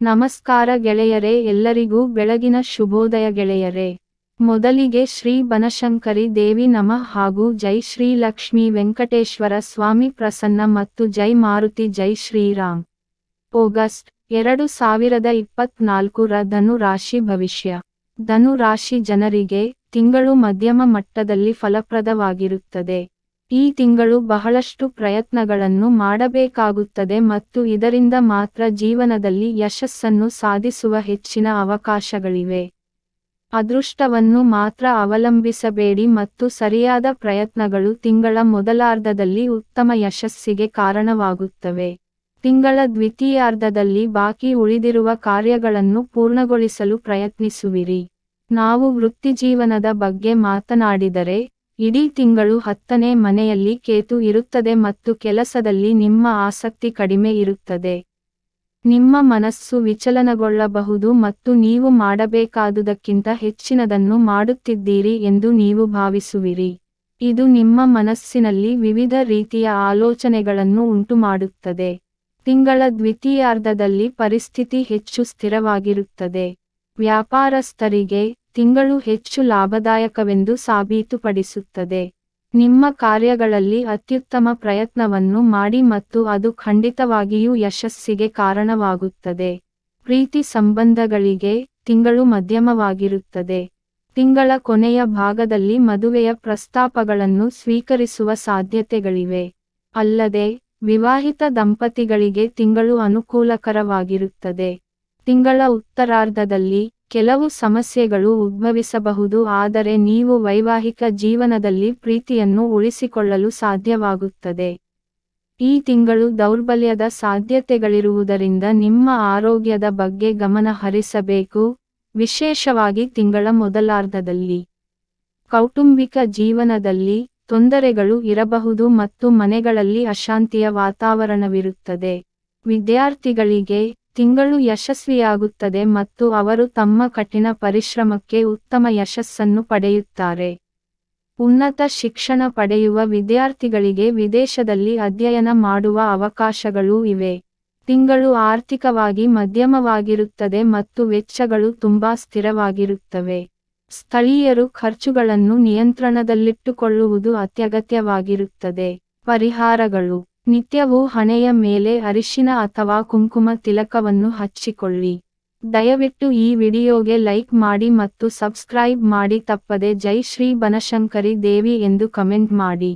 ನಮಸ್ಕಾರ ಗೆಳೆಯರೇ, ಎಲ್ಲರಿಗೂ ಬೆಳಗಿನ ಶುಭೋದಯ ಗೆಳೆಯರೇ. ಮೊದಲಿಗೆ ಶ್ರೀ ಬನಶಂಕರಿ ದೇವಿ ನಮಃ ಹಾಗೂ ಜೈ ಶ್ರೀ ಲಕ್ಷ್ಮೀ ವೆಂಕಟೇಶ್ವರ ಸ್ವಾಮಿ ಪ್ರಸನ್ನ ಮತ್ತು ಜೈ ಮಾರುತಿ, ಜೈ ಶ್ರೀರಾಮ್ ಆಗಸ್ಟ್ ಎರಡು ಸಾವಿರದ ಇಪ್ಪತ್ನಾಲ್ಕು ರ ಧನು ರಾಶಿ ಭವಿಷ್ಯ. ಧನು ರಾಶಿ ಜನರಿಗೆ ತಿಂಗಳು ಮಧ್ಯಮ ಮಟ್ಟದಲ್ಲಿ ಫಲಪ್ರದವಾಗಿರುತ್ತದೆ. ಈ ತಿಂಗಳು ಬಹಳಷ್ಟು ಪ್ರಯತ್ನಗಳನ್ನು ಮಾಡಬೇಕಾಗುತ್ತದೆ ಮತ್ತು ಇದರಿಂದ ಮಾತ್ರ ಜೀವನದಲ್ಲಿ ಯಶಸ್ಸನ್ನು ಸಾಧಿಸುವ ಹೆಚ್ಚಿನ ಅವಕಾಶಗಳಿವೆ. ಅದೃಷ್ಟವನ್ನು ಮಾತ್ರ ಅವಲಂಬಿಸಬೇಡಿ ಮತ್ತು ಸರಿಯಾದ ಪ್ರಯತ್ನಗಳು ತಿಂಗಳ ಮೊದಲಾರ್ಧದಲ್ಲಿ ಉತ್ತಮ ಯಶಸ್ಸಿಗೆ ಕಾರಣವಾಗುತ್ತವೆ. ತಿಂಗಳ ದ್ವಿತೀಯಾರ್ಧದಲ್ಲಿ ಬಾಕಿ ಉಳಿದಿರುವ ಕಾರ್ಯಗಳನ್ನು ಪೂರ್ಣಗೊಳಿಸಲು ಪ್ರಯತ್ನಿಸುವಿರಿ. ನಾವು ವೃತ್ತಿಜೀವನದ ಬಗ್ಗೆ ಮಾತನಾಡಿದರೆ ಇಡೀ ತಿಂಗಳು ಹತ್ತನೇ ಮನೆಯಲ್ಲಿ ಕೇತು ಇರುತ್ತದೆ ಮತ್ತು ಕೆಲಸದಲ್ಲಿ ನಿಮ್ಮ ಆಸಕ್ತಿ ಕಡಿಮೆ ಇರುತ್ತದೆ. ನಿಮ್ಮ ಮನಸ್ಸು ವಿಚಲನಗೊಳ್ಳಬಹುದು ಮತ್ತು ನೀವು ಮಾಡಬೇಕಾದುದಕ್ಕಿಂತ ಹೆಚ್ಚಿನದನ್ನು ಮಾಡುತ್ತಿದ್ದೀರಿ ಎಂದು ನೀವು ಭಾವಿಸುವಿರಿ. ಇದು ನಿಮ್ಮ ಮನಸ್ಸಿನಲ್ಲಿ ವಿವಿಧ ರೀತಿಯ ಆಲೋಚನೆಗಳನ್ನು ಉಂಟುಮಾಡುತ್ತದೆ. ತಿಂಗಳ ದ್ವಿತೀಯಾರ್ಧದಲ್ಲಿ ಪರಿಸ್ಥಿತಿ ಹೆಚ್ಚು ಸ್ಥಿರವಾಗಿರುತ್ತದೆ. ವ್ಯಾಪಾರಸ್ಥರಿಗೆ ತಿಂಗಳು ಹೆಚ್ಚು ಲಾಭದಾಯಕವೆಂದು ಸಾಬೀತುಪಡಿಸುತ್ತದೆ. ನಿಮ್ಮ ಕಾರ್ಯಗಳಲ್ಲಿ ಅತ್ಯುತ್ತಮ ಪ್ರಯತ್ನವನ್ನು ಮಾಡಿ ಮತ್ತು ಅದು ಖಂಡಿತವಾಗಿಯೂ ಯಶಸ್ಸಿಗೆ ಕಾರಣವಾಗುತ್ತದೆ. ಪ್ರೀತಿ ಸಂಬಂಧಗಳಿಗೆ ತಿಂಗಳು ಮಧ್ಯಮವಾಗಿರುತ್ತದೆ. ತಿಂಗಳ ಕೊನೆಯ ಭಾಗದಲ್ಲಿ ಮದುವೆಯ ಪ್ರಸ್ತಾಪಗಳನ್ನು ಸ್ವೀಕರಿಸುವ ಸಾಧ್ಯತೆಗಳಿವೆ. ಅಲ್ಲದೆ, ವಿವಾಹಿತ ದಂಪತಿಗಳಿಗೆ ತಿಂಗಳು ಅನುಕೂಲಕರವಾಗಿರುತ್ತದೆ. ತಿಂಗಳ ಉತ್ತರಾರ್ಧದಲ್ಲಿ ಕೆಲವು ಸಮಸ್ಯೆಗಳು ಉದ್ಭವಿಸಬಹುದು, ಆದರೆ ನೀವು ವೈವಾಹಿಕ ಜೀವನದಲ್ಲಿ ಪ್ರೀತಿಯನ್ನು ಉಳಿಸಿಕೊಳ್ಳಲು ಸಾಧ್ಯವಾಗುತ್ತದೆ. ಈ ತಿಂಗಳು ದೌರ್ಬಲ್ಯದ ಸಾಧ್ಯತೆಗಳಿರುವುದರಿಂದ ನಿಮ್ಮ ಆರೋಗ್ಯದ ಬಗ್ಗೆ ಗಮನ ಹರಿಸಬೇಕು. ವಿಶೇಷವಾಗಿ ತಿಂಗಳ ಮೊದಲಾರ್ಧದಲ್ಲಿ. ಕೌಟುಂಬಿಕ ಜೀವನದಲ್ಲಿ ತೊಂದರೆಗಳು ಇರಬಹುದು ಮತ್ತು ಮನೆಗಳಲ್ಲಿ ಅಶಾಂತಿಯ ವಾತಾವರಣವಿರುತ್ತದೆ. ವಿದ್ಯಾರ್ಥಿಗಳಿಗೆ ತಿಂಗಳು ಯಶಸ್ವಿಯಾಗುತ್ತದೆ ಮತ್ತು ಅವರು ತಮ್ಮ ಕಠಿಣ ಪರಿಶ್ರಮಕ್ಕೆ ಉತ್ತಮ ಯಶಸ್ಸನ್ನು ಪಡೆಯುತ್ತಾರೆ. ಉನ್ನತ ಶಿಕ್ಷಣ ಪಡೆಯುವ ವಿದ್ಯಾರ್ಥಿಗಳಿಗೆ ವಿದೇಶದಲ್ಲಿ ಅಧ್ಯಯನ ಮಾಡುವ ಅವಕಾಶಗಳೂ ಇವೆ. ತಿಂಗಳು ಆರ್ಥಿಕವಾಗಿ ಮಧ್ಯಮವಾಗಿರುತ್ತದೆ ಮತ್ತು ವೆಚ್ಚಗಳು ತುಂಬಾ ಸ್ಥಿರವಾಗಿರುತ್ತವೆ. ಸ್ಥಳೀಯರು ಖರ್ಚುಗಳನ್ನು ನಿಯಂತ್ರಣದಲ್ಲಿಟ್ಟುಕೊಳ್ಳುವುದು ಅತ್ಯಗತ್ಯವಾಗಿರುತ್ತದೆ. ಪರಿಹಾರಗಳು. ನಿತ್ಯವೂ ಹಣೆಯ ಮೇಲೆ ಅರಿಶಿನ ಅಥವಾ ಕುಂಕುಮ ತಿಲಕವನ್ನು ಹಚ್ಚಿಕೊಳ್ಳಿ. ದಯವಿಟ್ಟು ಈ ವಿಡಿಯೋಗೆ ಲೈಕ್ ಮಾಡಿ ಮತ್ತು ಸಬ್ಸ್ಕ್ರೈಬ್ ಮಾಡಿ ತಪ್ಪದೆ ಜೈ ಶ್ರೀ ಬನಶಂಕರಿ ದೇವಿ ಎಂದು ಕಮೆಂಟ್ ಮಾಡಿ.